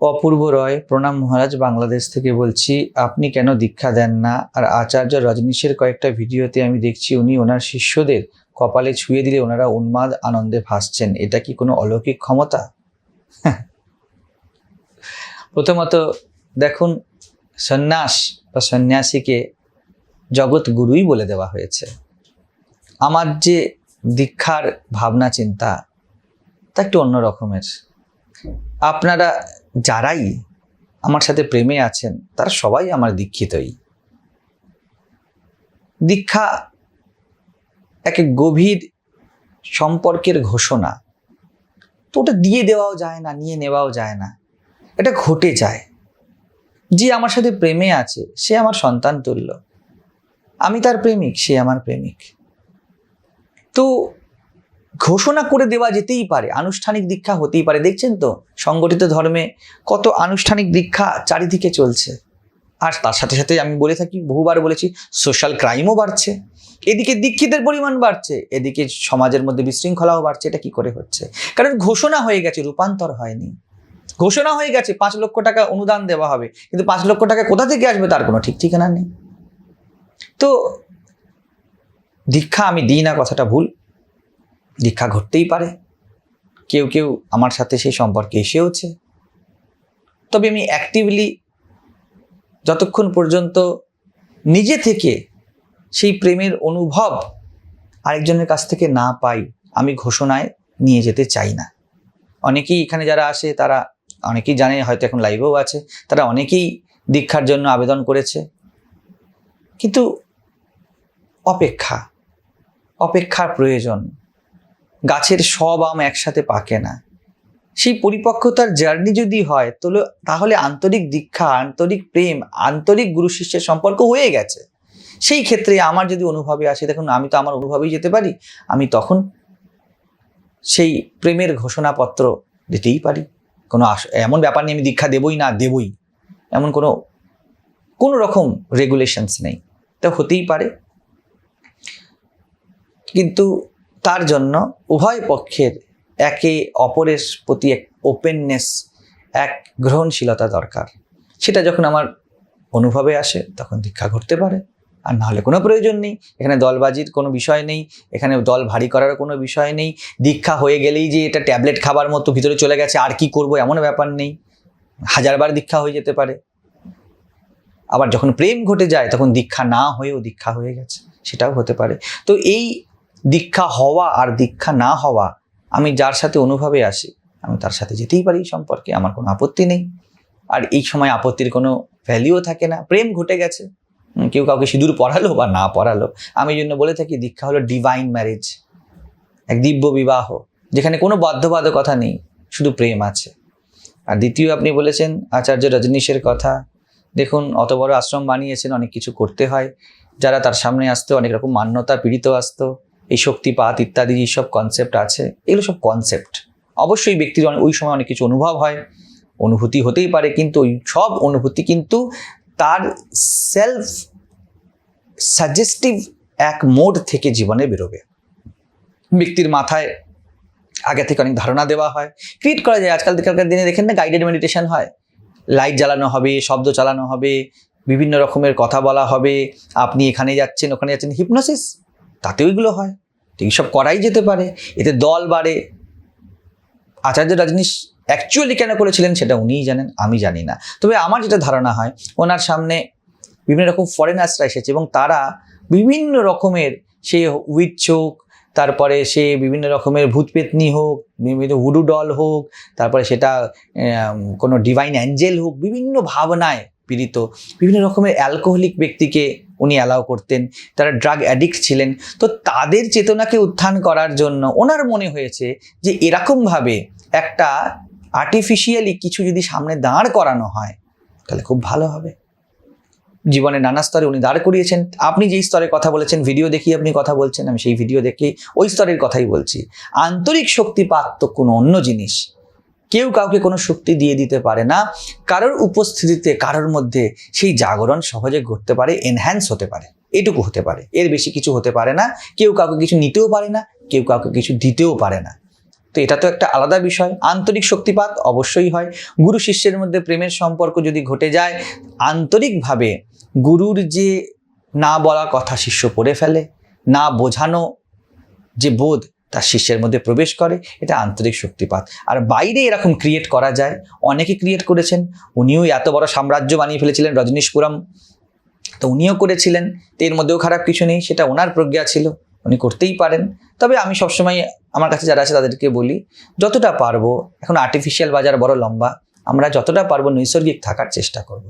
অপূর্ব রয়, প্রণাম মহারাজ, বাংলাদেশ থেকে বলছি, আপনি কেন দীক্ষা দেন না? আর আচার্য রজনীশের কয়েকটা ভিডিওতে আমি দেখছি, উনি ওনার শিষ্যদের কপালে ছুঁয়ে দিলে ওনারা উন্মাদ আনন্দে ভাসছেন। এটা কি কোনো অলৌকিক ক্ষমতা? প্রথমত, দেখুন, সন্ন্যাস বা সন্ন্যাসীকে জগৎ গুরুই বলে দেওয়া হয়েছে। আমার যে দীক্ষার ভাবনা, চিন্তা, তা একটু অন্য রকমের আপনারা যারাই আমার সাথে প্রেমে আছেন, তারা সবাই আমার দীক্ষিতই। দীক্ষা এক গভীর সম্পর্কের ঘোষণা। তো ওটা দিয়ে দেওয়াও যায় না, নিয়ে নেওয়াও যায় না। এটা ঘটে যায়। যে আমার সাথে প্রেমে আছে, সে আমার সন্তান তুল্য। আমি তার প্রেমিক, সে আমার প্রেমিক। তো ঘোষণা করে দেওয়া যেতেই পারে, আনুষ্ঠানিক দীক্ষা হতেই পারে। দেখছেন তো, সংগঠিত ধর্মে কত আনুষ্ঠানিক দীক্ষা চারিদিকে চলছে। আর তার সাথে সাথে আমি বলে থাকি, বহুবার বলেছি সোশ্যাল ক্রাইমও বাড়ছে। এদিকে দীক্ষিতের পরিমাণ বাড়ছে, এদিকে সমাজের মধ্যে বিশৃঙ্খলাও বাড়ছে। এটা কি করে হচ্ছে? কারণ ঘোষণা হয়ে গেছে, রূপান্তর হয়নি। ঘোষণা হয়ে গেছে, পাঁচ লক্ষ টাকা অনুদান দেওয়া হবে। কিন্তু পাঁচ লক্ষ টাকা কোথা থেকে আসবে তার কোনো ঠিক ঠিকানা নেই। তো দীক্ষা আমি দিই না, কথাটা ভুল। দীক্ষা ঘটতেই পারে। কেউ কেউ আমার সাথে সেই সম্পর্কে এসেওছে। তবে আমি অ্যাক্টিভলি যতক্ষণ পর্যন্ত নিজে থেকে সেই প্রেমের অনুভব আরেকজনের কাছ থেকে না পাই, আমি ঘোষণায় নিয়ে যেতে চাই না। অনেকেই এখানে যারা আসে, তারা অনেকেই জানে, হয়তো এখন লাইভেও আছে, তারা অনেকেই দীক্ষার জন্য আবেদন করেছে। কিন্তু অপেক্ষা, অপেক্ষার প্রয়োজন গাছের সব আম একসাথে পাকে না। সেই পরিপক্কতার জার্নি যদি হয় তাহলে তাহলে আন্তরিক দীক্ষা, আন্তরিক প্রেম, আন্তরিক গুরু শিষ্যের সম্পর্ক হয়ে গেছে। সেই ক্ষেত্রে আমার যদি অনুভবে আসে, দেখুন, আমি তো আমার অনুভবেই যেতে পারি, আমি তখন সেই প্রেমের ঘোষণাপত্র দিতেই পারি। কোনো এমন ব্যাপার নিয়ে আমি দীক্ষা দেবই না, দেবই। এমন কোনো কোনো রকম রেগুলেশনস নেই। তা হতেই পারে। কিন্তু তার জন্য উভয় পক্ষের একে অপরের প্রতি এক ওপেননেস এক গ্রহণশীলতা দরকার। সেটা যখন আমার অনুভবে আসে, তখন দীক্ষা ঘটতে পারে। আর নাহলে কোনো প্রয়োজন নেই। এখানে দলবাজির কোনো বিষয় নেই। এখানে দল ভারী করার কোনো বিষয় নেই। দীক্ষা হয়ে গেলেই যে এটা ট্যাবলেট খাবার মতো ভিতরে চলে গেছে, আর কি করব এমন ব্যাপার নেই। হাজারবার দীক্ষা হয়ে যেতে পারে। আবার যখন প্রেম ঘটে যায়, তখন দীক্ষা না হয়েও দীক্ষা হয়ে গেছে। সেটাও হতে পারে। তো এই দীক্ষা হওয়া আর দীক্ষা না হওয়া, আমি যার সাথে অনুভবে আসি, আমি তার সাথে যেতেই পারি সম্পর্কে, আমার কোনো আপত্তি নেই। আর এই সময় আপত্তির কোনো ভ্যালিও থাকে না। প্রেম ঘটে গেছে। কেউ কাউকে সিঁদুর পড়ালো বা না পড়ালো আমি জন্য বলে থাকি, দীক্ষা হলো ডিভাইন ম্যারেজ এক দিব্য বিবাহ, যেখানে কোনো বাধ্যবাধকতা নেই, শুধু প্রেম আছে। আর দ্বিতীয় আপনি বলেছেন, আচার্য রজনীশের কথা, দেখুন, অত বড় আশ্রম বানিয়েছেন, অনেক কিছু করতে হয়। যারা তার সামনে আসতো, অনেক রকম মান্যতা, পীড়িত আসতো। এই শক্তিপাত ইত্যাদি যেসব কনসেপ্ট আছে, এগুলো সব কনসেপ্ট অবশ্যই ব্যক্তির ওই সময় অনেক কিছু অনুভব হয়, অনুভূতি হতেই পারে, কিন্তু ওই সব অনুভূতি কিন্তু তার সেলফ সাজেস্টিভ এক মোড থেকে জীবনে বেরোবে। ব্যক্তির মাথায় আগে থেকে অনেক ধারণা দেওয়া হয়। ক্রিয়েট করা যায়, আজকাল কালকার দিনে দেখেন না গাইডেড মেডিটেশন হয়। লাইট জ্বালানো হবে, শব্দ চালানো হবে, বিভিন্ন রকমের কথা বলা হবে, আপনি এখানে যাচ্ছেন, ওখানে যাচ্ছেন হিপনোসিস তাতেও এগুলো হয়। এইসব করাই যেতে পারে। এতে দল বাড়ে। আচার্য রজনীশ অ্যাকচুয়ালি কেন করেছিলেন সেটা উনিই জানেন, আমি জানি না। তবে আমার যেটা ধারণা হয়, ওনার সামনে বিভিন্ন রকম ফরেনার্সরা এসেছে এবং তারা বিভিন্ন রকমের সে উইট চোখ, তারপরে সে বিভিন্ন রকমের ভূতপেতনি হোক, বিভিন্ন হুডু ডল হোক, তারপরে সেটা কোনো ডিভাইন অ্যাঞ্জেল হোক, বিভিন্ন ভাবনায় পীড়িত, বিভিন্ন রকমের অ্যালকোহলিক ব্যক্তিকে উনি অ্যালাউ করতেন, তারা ড্রাগ অ্যাডিক্ট ছিলেন। তো তাদের চেতনাকে উত্থান করার জন্য ওনার মনে হয়েছে যে এরকমভাবে একটা আর্টিফিশিয়ালি কিছু যদি সামনে দাঁড় করানো হয়, তাহলে খুব ভালো হবে। জীবনে নানা স্তরে উনি দাঁড় করিয়েছেন। আপনি যেই স্তরে কথা বলেছেন ভিডিও দেখি আপনি কথা বলছেন, আমি সেই ভিডিও দেখে ওই স্তরের কথাই বলছি। আন্তরিক শক্তিপাত তো কোনো অন্য জিনিস কেউ কাউকে কোনো শক্তি দিয়ে দিতে পারে না। কারোর উপস্থিতিতে, কারোর মধ্যে সেই জাগরণ সহজে ঘটতে পারে এনহ্যান্স হতে পারে। এটুকু হতে পারে। এর বেশি কিছু হতে পারে না। কেউ কাউকে কিছু নিতেও পারে না, কেউ কাউকে কিছু দিতেও পারে না। তো এটা তো একটা আলাদা বিষয়। আন্তরিক শক্তিপাত অবশ্যই হয়। গুরু শিষ্যের মধ্যে প্রেমের সম্পর্ক যদি ঘটে যায়, আন্তরিকভাবে গুরুর যে না বলা কথা শিষ্য পড়ে ফেলে, না বোঝানো যে বোধ তার শিষ্যের মধ্যে প্রবেশ করে, এটা আন্তরিক শক্তিপাত। আর বাইরে এরকম ক্রিয়েট করা যায়, অনেকে ক্রিয়েট করেছেন। উনিও এত বড় সাম্রাজ্য বানিয়ে ফেলেছিলেন রজনীশপুরম। তো উনিও করেছিলেন, তো এর মধ্যেও খারাপ কিছু নেই, সেটা ওনার প্রজ্ঞা ছিল, উনি করতেই পারেন। তবে আমি সবসময় আমার কাছে যারা আছে তাদেরকে বলি, যতটা পারব, এখন আর্টিফিশিয়াল বাজার বড় লম্বা, আমরা যতটা পারব নৈসর্গিক থাকার চেষ্টা করব।